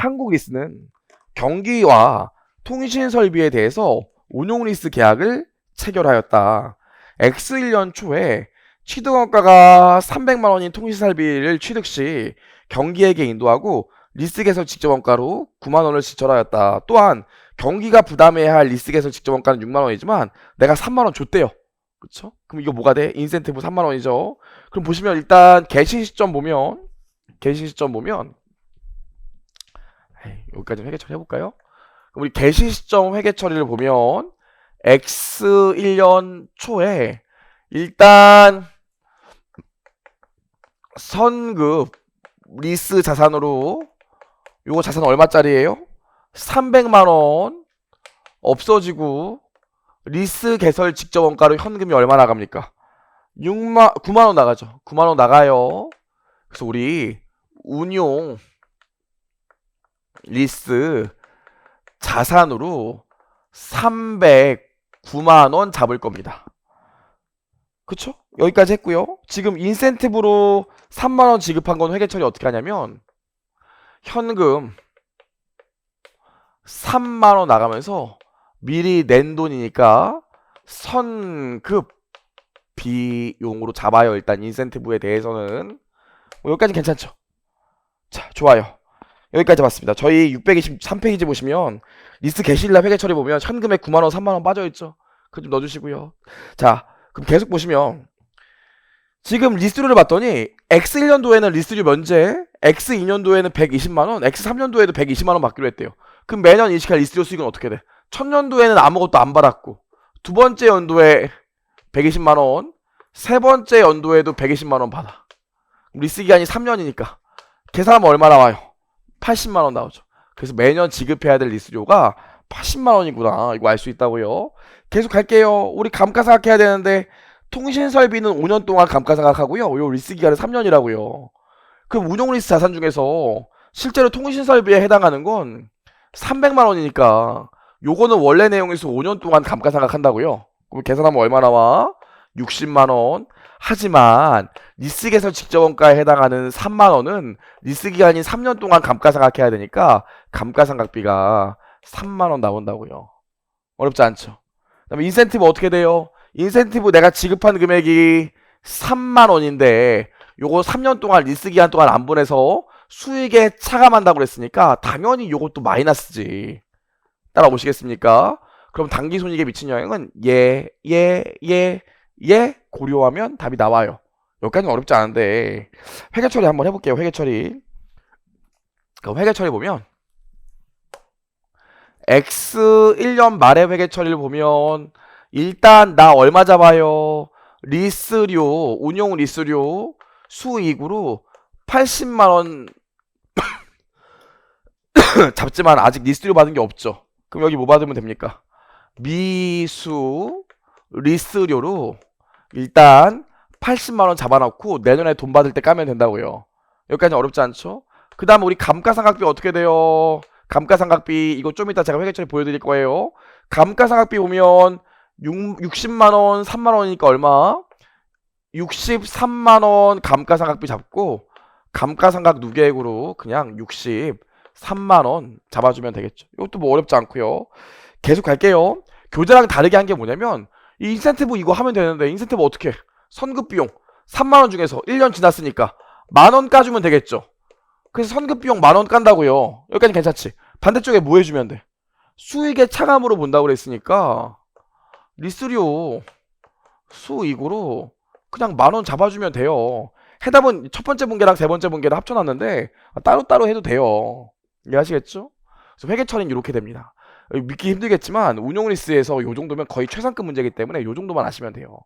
한국 리스는 경기와 통신 설비에 대해서 운용 리스 계약을 체결하였다. X 1년 초에 취득원가가 300만 원인 통신 설비를 취득 시 경기에게 인도하고 리스 개설 직접 원가로 9만 원을 지출하였다. 또한 경기가 부담해야 할 리스 개설 직접 원가는 6만 원이지만 내가 3만 원 줬대요. 그쵸? 그럼 이거 뭐가 돼? 인센티브 3만 원이죠. 그럼 보시면 일단 개시 시점 보면 개시 시점 보면 여기까지 회계 처리 해볼까요? 우리 개시 시점 회계 처리를 보면 X 1년 초에 일단 선급 리스 자산으로 요거 자산 얼마짜리예요? 300만 원 없어지고 리스 개설 직접 원가로 현금이 얼마 나갑니까? 6만 9만 원 나가죠. 9만 원 나가요. 그래서 우리 운용 리스 자산으로 309만 원 잡을 겁니다. 그쵸? 여기까지 했고요. 지금 인센티브로 3만 원 지급한 건 회계 처리 어떻게 하냐면 현금 3만 원 나가면서 미리 낸 돈이니까 선급 비용으로 잡아요. 일단 인센티브에 대해서는 뭐 여기까지 괜찮죠? 자, 좋아요. 여기까지 봤습니다. 저희 623페이지 보시면 리스트 게실라 회계 처리 보면 현금에 9만 원, 3만 원 빠져 있죠. 그거 좀 넣어 주시고요. 자, 그럼 계속 보시면 지금 리스트료를 봤더니 X 1년도에는 리스트료 면제, X 2년도에는 120만 원, X 3년도에도 120만 원 받기로 했대요. 그럼 매년 인식할 리스트료 수익은 어떻게 돼? 첫 년도에는 아무것도 안 받았고 두 번째 연도에 120만 원, 세 번째 연도에도 120만 원 받아. 리스 기간이 3년이니까 계산하면 얼마 나와요? 80만 원 나오죠. 그래서 매년 지급해야 될 리스료가 80만 원이구나. 이거 알 수 있다고요. 계속 갈게요. 우리 감가상각 해야 되는데 통신 설비는 5년 동안 감가상각하고요. 요 리스 기간은 3년이라고요. 그럼 운용 리스 자산 중에서 실제로 통신 설비에 해당하는 건 300만 원이니까 요거는 원래 내용에서 5년 동안 감가상각한다고요. 그럼 계산하면 얼마 나와? 60만 원. 하지만 리스 개설 직접 원가에 해당하는 3만 원은 리스 기간이 3년 동안 감가상각해야 되니까 감가상각비가 3만 원 나온다고요. 어렵지 않죠? 그다음에 인센티브 어떻게 돼요? 인센티브 내가 지급한 금액이 3만 원인데 요거 3년 동안 리스 기간 동안 안 보내서 수익에 차감한다고 그랬으니까 당연히 요것도 마이너스지. 따라오시겠습니까? 그럼 단기 손익에 미친 영향은 예, 예, 예, 예 고려하면 답이 나와요. 여기까지는 어렵지 않은데 회계 처리 한번 해볼게요. 회계 처리. 그럼 회계 처리 보면 X 1년 말의 회계 처리를 보면 일단 나 얼마 잡아요? 리스료, 운용 리스료 수익으로 80만 원 잡지만 아직 리스료 받은 게 없죠. 그럼 여기 뭐 받으면 됩니까? 미수 리스료로 일단 80만 원 잡아놓고 내년에 돈 받을 때 까면 된다고요. 여기까지 어렵지 않죠? 그 다음에 우리 감가상각비 어떻게 돼요? 감가상각비 이거 좀 이따 제가 회계처리 보여드릴 거예요. 감가상각비 보면 6, 60만 원, 3만 원이니까 얼마? 63만 원 감가상각비 잡고 감가상각 누계액으로 그냥 63만 원 잡아주면 되겠죠. 이것도 뭐 어렵지 않고요. 계속 갈게요. 교재랑 다르게 한 게 뭐냐면 이 인센티브 이거 하면 되는데 인센티브 어떻게? 해? 선급 비용 3만 원 중에서 1년 지났으니까 만 원 까주면 되겠죠. 그래서 선급 비용 만 원 깐다고요. 여기까지 괜찮지? 반대쪽에 뭐 해주면 돼? 수익의 차감으로 본다고 그랬으니까 리스료 수익으로 그냥 만 원 잡아주면 돼요. 해답은 첫 번째 분계랑 세 번째 분계를 합쳐놨는데 따로따로 해도 돼요. 이해하시겠죠? 그래서 회계 처리는 이렇게 됩니다. 믿기 힘들겠지만 운용 리스에서 요 정도면 거의 최상급 문제이기 때문에 요 정도만 아시면 돼요.